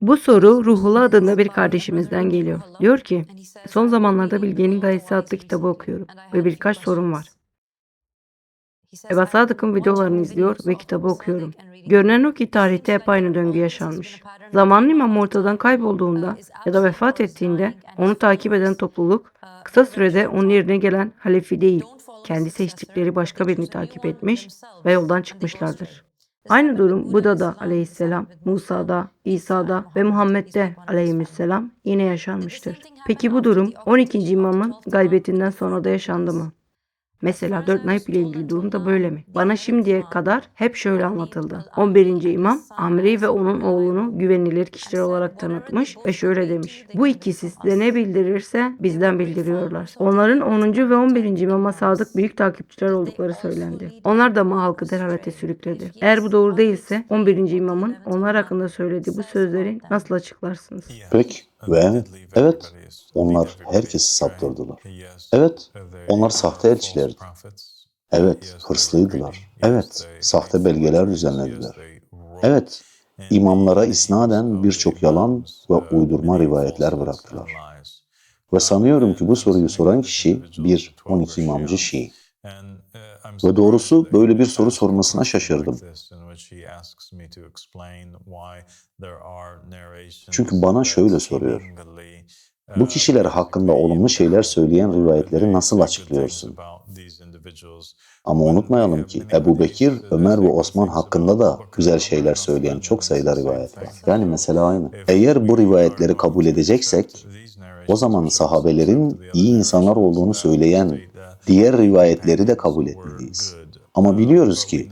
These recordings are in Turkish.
Bu soru Ruhullah adında bir kardeşimizden geliyor. Diyor ki, son zamanlarda Bilge'nin Gayesi adlı kitabı okuyorum ve birkaç sorun var. Eba Sadık'ın videolarını izliyor ve kitabı okuyorum. Görünen o ki tarihte hep aynı döngü yaşanmış. Zamanın imamı ortadan kaybolduğunda ya da vefat ettiğinde onu takip eden topluluk kısa sürede onun yerine gelen halefi değil, kendi seçtikleri başka birini takip etmiş ve yoldan çıkmışlardır. Aynı durum Buda'da aleyhisselam, Musa'da, İsa'da ve Muhammed'de aleyhisselam yine yaşanmıştır. Peki bu durum 12. imamın gaybetinden sonra da yaşandı mı? Mesela 4 naip ile ilgili durum da böyle mi? Bana şimdiye kadar hep şöyle anlatıldı. 11. imam Amri ve onun oğlunu güvenilir kişiler olarak tanıtmış ve şöyle demiş. Bu ikisi size ne bildirirse bizden bildiriyorlar. Onların 10. ve 11. imama sadık büyük takipçiler oldukları söylendi. Onlar da ma halkı delalete sürükledi. Eğer bu doğru değilse 11. imamın onlar hakkında söylediği bu sözleri nasıl açıklarsınız? Peki ve evet, onlar herkesi saptırdılar. Evet, onlar sahte elçilerdi. Evet, hırslıydılar. Evet, sahte belgeler düzenlediler. Evet, imamlara isnaden birçok yalan ve uydurma rivayetler bıraktılar. Ve sanıyorum ki bu soruyu soran kişi bir 12 imamcı Şii. Ve doğrusu böyle bir soru sormasına şaşırdım. Çünkü bana şöyle soruyor. Bu kişiler hakkında olumlu şeyler söyleyen rivayetleri nasıl açıklıyorsun? Ama unutmayalım ki Ebu Bekir, Ömer ve Osman hakkında da güzel şeyler söyleyen çok sayıda rivayet var. Yani mesela aynı. Eğer bu rivayetleri kabul edeceksek, o zaman sahabelerin iyi insanlar olduğunu söyleyen diğer rivayetleri de kabul etmeliyiz. Ama biliyoruz ki,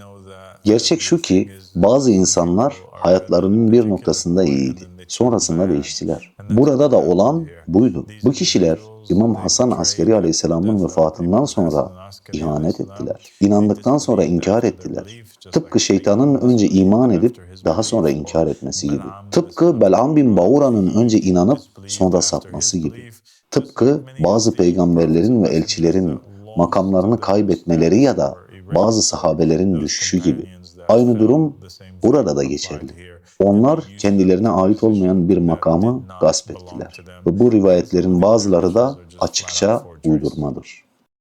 gerçek şu ki bazı insanlar hayatlarının bir noktasında iyiydi. Sonrasında değiştiler. Burada da olan buydu. Bu kişiler İmam Hasan Askeri Aleyhisselam'ın vefatından sonra ihanet ettiler. İnandıktan sonra inkar ettiler. Tıpkı şeytanın önce iman edip daha sonra inkar etmesi gibi. Tıpkı Bel'am bin Baura'nın önce inanıp sonra sapması gibi. Tıpkı bazı peygamberlerin ve elçilerin makamlarını kaybetmeleri ya da bazı sahabelerin düşüşü gibi. Aynı durum burada da geçerli. Onlar kendilerine ait olmayan bir makamı gasp ettiler. Ve bu rivayetlerin bazıları da açıkça uydurmadır.